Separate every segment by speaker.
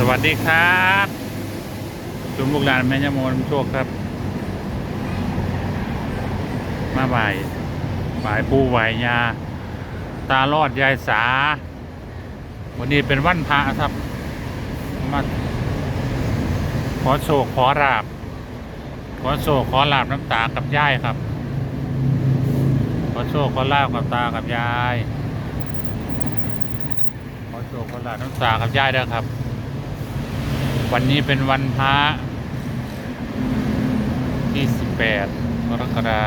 Speaker 1: สวัสดีครับชุมลูกหลานแม่ยะโมนโชคครับ มาบ่ายบ่ายปูไหวายา ตาลอดยายสา วันนี้เป็นวันพระครับ มาขอโชคขอราบ ขอโชคขอลาบน้ำตากับยายครับ ขอโชคขอลาบกับตากับยาย ขอโชคขอลาบน้ำตากับยายด้วยครับ วันนี้เป็นวันพระที่ 18กรกฎา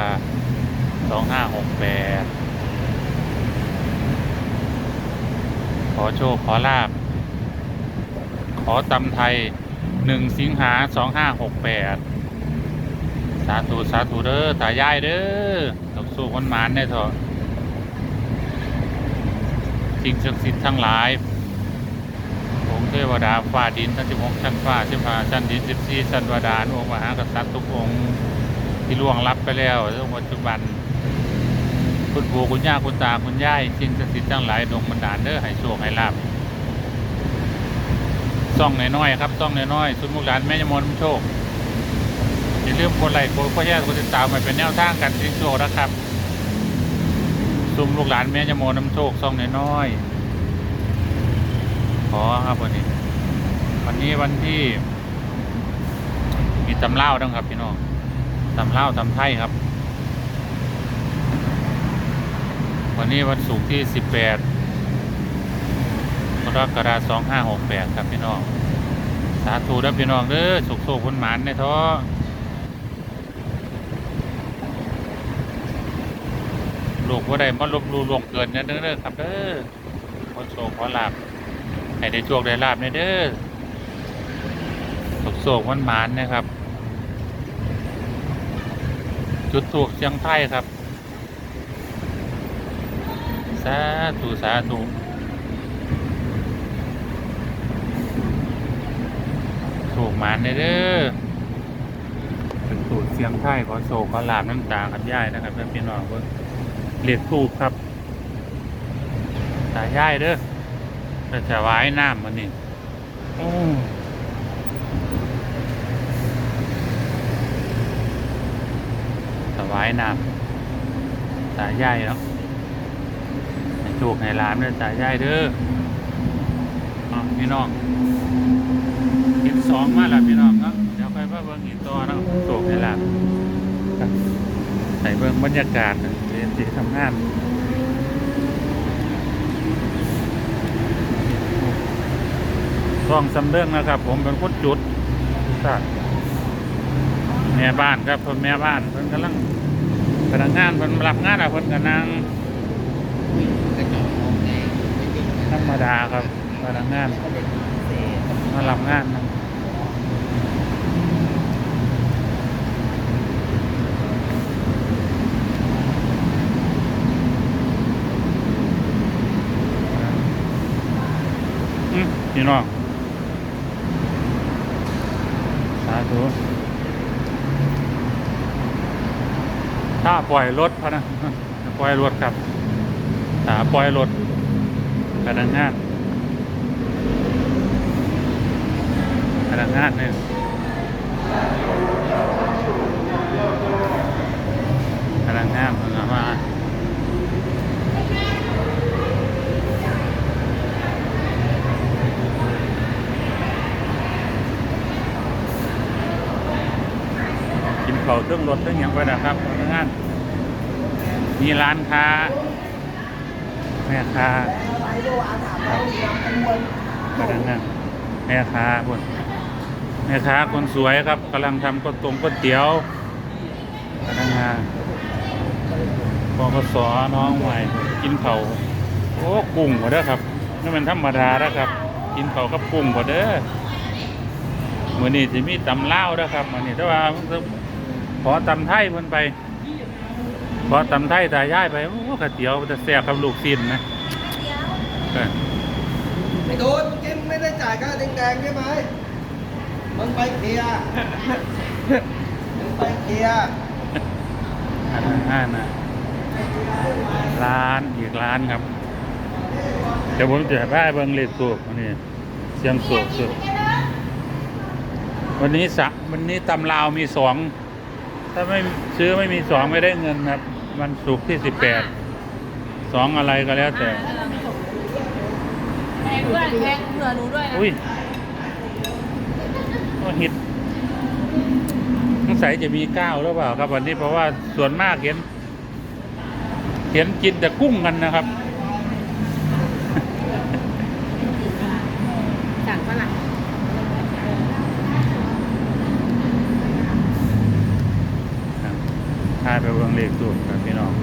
Speaker 1: คม2568 ขอโชค ขอลาบ ขอตำไทย 1 สิงหา 2568 สาธุ สาธุเด้อตายายเด้อตกสู้คนหมานได้เถอะสิ่งศักดิ์สิทธิ์ทั้งหลาย องค์เทวดาฟ้าดินทั้งสิบหกชั้นฟ้าสิบห้าชั้นดินสิบสี่ชั้นวดานองค์มหากษัตริย์ทุกองค์ที่ล่วงลับไปแล้วในปัจจุบัน คุณปู่คุณย่าคุณตาคุณยายสิ่งศักดิ์สิทธิ์ทั้งหลายดวงบันดาลเด้อให้โชคให้ลาบซ่องน้อยๆครับซ่องน้อยๆสุดมุกหลานแม่ยมนโชคอย่าลืมกดไลค์กดแชร์กดติดตามมาเป็นแนวทางกันสิ่งโชคนะครับซุมลูกหลานแม่ยมนต์น้ำโชคซ่องน้อยๆ ขอครับวันนี้ วันนี้วันที่ มีตำเล่าด้วยครับพี่น้องตำเล่าตำไทยครับ วันนี้วันศุกร์ที่สิบแปดกรกฎาสองห้าหกแปดครับพี่น้องสาธุนะพี่น้องเด้อสุขโศกคนหมานในท้อลูกว่าได้มาลบลูลวงเกินเนี่ยเด้อครับเด้อขอโชคขอหลาบ ให้ได้โชคได้ลาบในเด้อโศกมันมานนะครับ จุดถูกเชียงไทยครับ สาธุสาธุถูกมานในเด้อเป็นสูตรเสียงไทยขอโศกขอลาบน้ำตากับย่ายนะครับเพื่อนพี่น้องเพื่อนเรียกทูบครับตาย่ายเด้อ ไปถวายน้ำมันนี่โอ้ถวายน้ำตาใหญ่เนาะให้โชคให้หลานเด้อตาใหญ่เด้ออ๋อพี่น้องกินสองมาแล้วพี่น้องเนาะเดี๋ยวไปว่าเบิ่งอีกตัวเนาะโชคให้หลานครับใส่เบิ่งบรรยากาศน่ะเรียนที่ทำงาน กล้องสำเรื่องนะครับ ผมเป็นคนจุดแม่บ้านครับเพิ่นแม่บ้านเพิ่นกำลังพนักงานเพิ่นรับงานอะเพิ่นกำลังธรรมดาครับพนักงานมารับงานนะพี่น้อง สาธุถ้าปล่อยรถพนะปล่อยรถครับถ้าปล่อยรถพนักงานพนักงานเนี่ยพนักงานมันมากิน เครื่องรถเครื่องหยังไปนะครับพนักงานมีร้านค้าแม่ค้าพนักงานแม่ค้าคนแม่ค้าคนสวยครับกำลังทำก๋วยตงก๋วยเตี๋ยวพนักงานปกสน้องใหม่กินเขาโอ้กุ้งหมดเด้อครับนี่มันธรรมดาแล้วครับ กินเขากับกุ้งหมดเด้อมื่อนี้จะมีตำเล่าวนะครับมื่อนี้แต่ว่า ขอตำไทยเพิ่นไปพอตำไทยตายายไปโอ้ก๋วยเตี๋ยวมันจะแซ่บกับลูกชิ้นนะเออ
Speaker 2: ไอ้โดนกินไม่ได้จ่ายค่าแดงๆใช่ไหมมึงไปเคลียร์มึงไปเคลียร์
Speaker 1: อันนั้นอันนะร้านอีกร้านครับ เดี๋ยวผมจะให้เบิ่งเลขสูบอันนี้เสียงสูบสุด
Speaker 3: Hãy subscribe cho kênh Ghiền Mì Gõ Để không bỏ lỡ
Speaker 1: วันนี้สะวันนี้ตำลาวมีสอง ถ้าไม่ซื้อไม่มีสองไม่ได้เงินครับ วันศุกร์ที่สิบแปดสองอะไรก็แล้วแต่
Speaker 3: แทงด้วยแทงเผื่อหนูด้วยนะ
Speaker 1: อุ้ยโอ้หิดสงสัยจะมีเก้าหรือเปล่าครับ วันนี้เพราะว่าส่วนมากเห็น เห็นกินแต่กุ้งกันนะครับ
Speaker 3: สั่งฝรั่ง
Speaker 1: ครับทายไปเบิ่งเลขสูตรครับพี่น้อง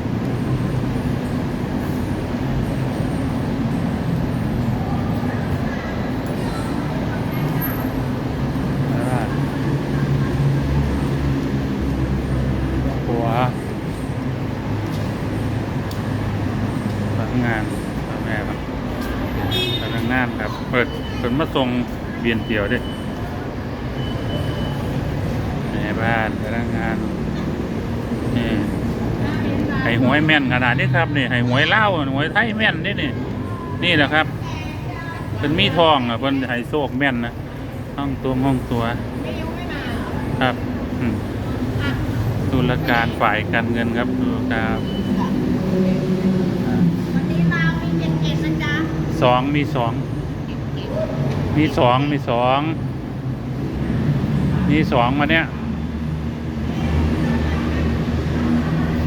Speaker 1: แล้วก็หัวพนักงานแม่ครับพนักงานครับ เปิดเปิดมาส่งเบียนเตียวด้วยแม่บ้าน นี่ให้หวยแม่นขนาดนี้ครับนี่ให้หวยเล่าวหวยไทยแม่นนี่นี่นี่แหละครับเป็นมีทองอะเป็นให้โชคแม่นนะห้องตัวห้องตัว
Speaker 3: ไม่ยุ่งไม่มา
Speaker 1: ครับอืม
Speaker 3: อะ
Speaker 1: ตุลการฝ่ายการเงินครับตุลการอ่า
Speaker 3: วันนี้เรามีเจ็ดเจ็ดนะจ๊ะ
Speaker 1: สองมีสอง
Speaker 3: เจ็ดเจ็ด
Speaker 1: มีสองมีสองมีสองมาเนี้ย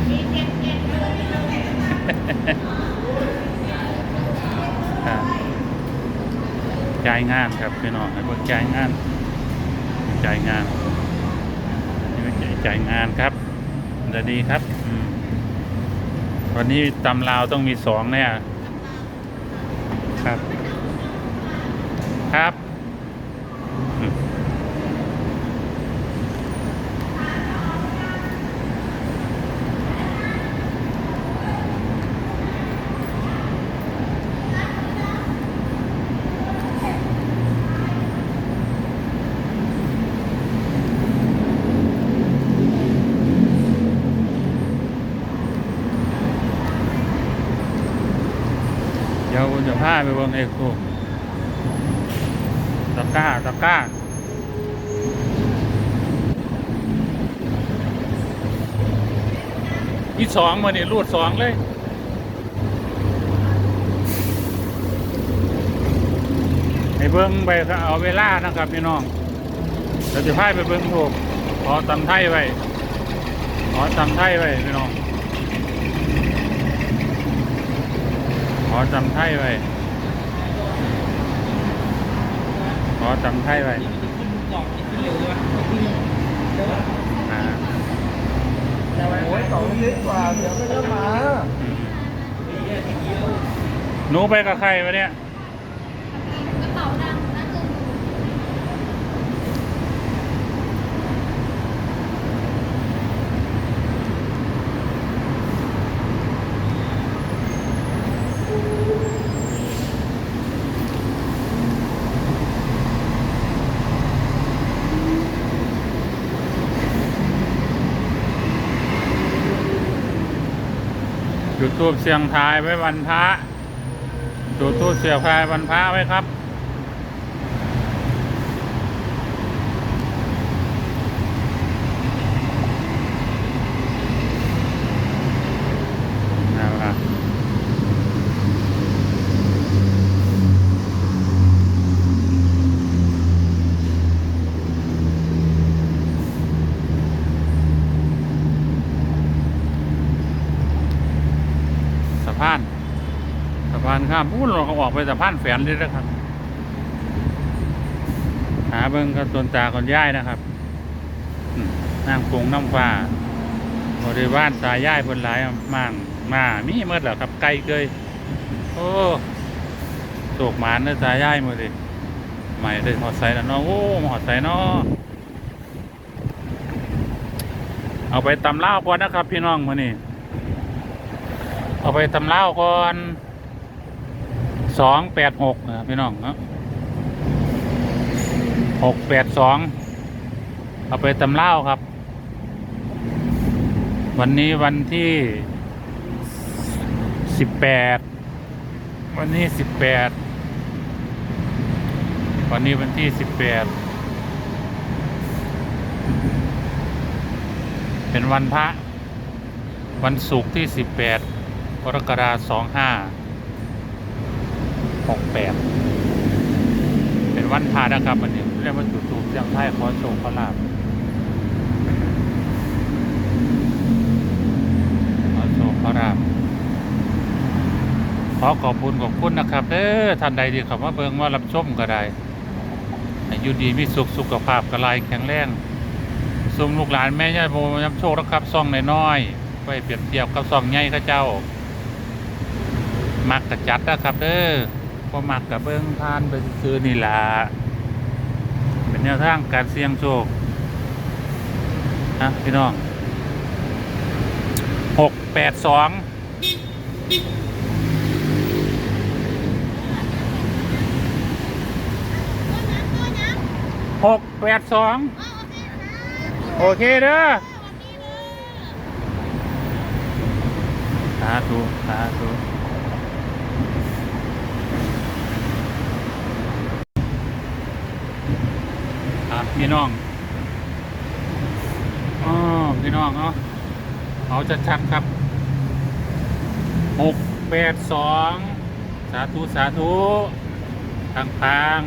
Speaker 3: มีเจ็ดเจ็ดเลย
Speaker 1: ครับ จ่ายงานครับพี่น้องให้พวกจ่ายงานจ่ายงานนี่จ่ายงานครับจะดีครับวันนี้ตำลาวต้องมีสองแน่ครับ ครับอืม เดี๋ยวจะพาไปเบิ่งเอกโคตะก้าตะก้าอีสองมาเนี่ยรูดสองเลยให้เบิ้งไปเอาเวลานะครับพี่น้องเราจะพายไปเบิ้งถูกขอตำไทยไว้ขอตำไทยไว้พี่น้อง ขอตำไทยไว้ขอตำไทยไว้อ่า
Speaker 2: โอ้ยสองลิตรกว่าเดี๋ยวก็จะมา
Speaker 1: อืมหนูไปกับใครวะเนี่ย
Speaker 3: กระเป๋าดังนะคือ
Speaker 1: จุดทูบเสียงทายไว้วันพระจุดทูบเสียงทายวันพระไว้ครับ นะครับสะพานสะพานข้ามพูดเราก็ออกไปสะพานแฝนเลยนะครับ หาเบิ้งกับตนตาคนย่ายนะครับนางกงน้ำฟ้าบริวารตายายคนหลายมั่งมามีเมื่อแล้วครับไกลเกยโอ้โศกหมานเนื้อตายายมือดิใหม่เลยหอดใส่แล้วเนาะโอ้หอดใส่เนาะเอาไปตำเล่าก่อนนะครับ พี่น้องมือนี่เอาไปตำเล่าก่อน สองแปดหกนะพี่น้องเนาะหกแปดสองเอาไปตำเล่าครับ วันนี้วันที่สิบแปดวันนี้สิบแปดวันนี้วันที่สิบแปดเป็นวันพระ วันศุกร์ที่18กรกฎาคมสองห้า 2568เป็นวันพระนะครับวันนี้เรียกว่าจุดทูปเสียงไทยขอโชคขอลาบขอโชคขอลาบขอขอบคุณขอบคุณนะครับเด้อท่านใดที่ข้ามาเบิ่งมารับชมก็ได้ให้อยู่ดีมีสุขสุขภาพกระลายแข็งแรงส่งลูกหลานแม่ย่าโมยำโชคนะครับซองน้อยๆไปเปรียบเทียบกับซองใหญ่ข้าเจ้า มักกะจัดนะครับเด้อ พอมักกะเบิ้งทานไปซื้อนี่ล่ะเป็นแนวทางการเสี่ยงโชคนะพี่น้องหกแปดสองหกแปดสองโอเคเด้อสาธุสาธุ อะ พี่น้องอ๋อพี่น้องเนาะเอาจะชัดครับหกแปดสองสาธุ สาธุทางทาง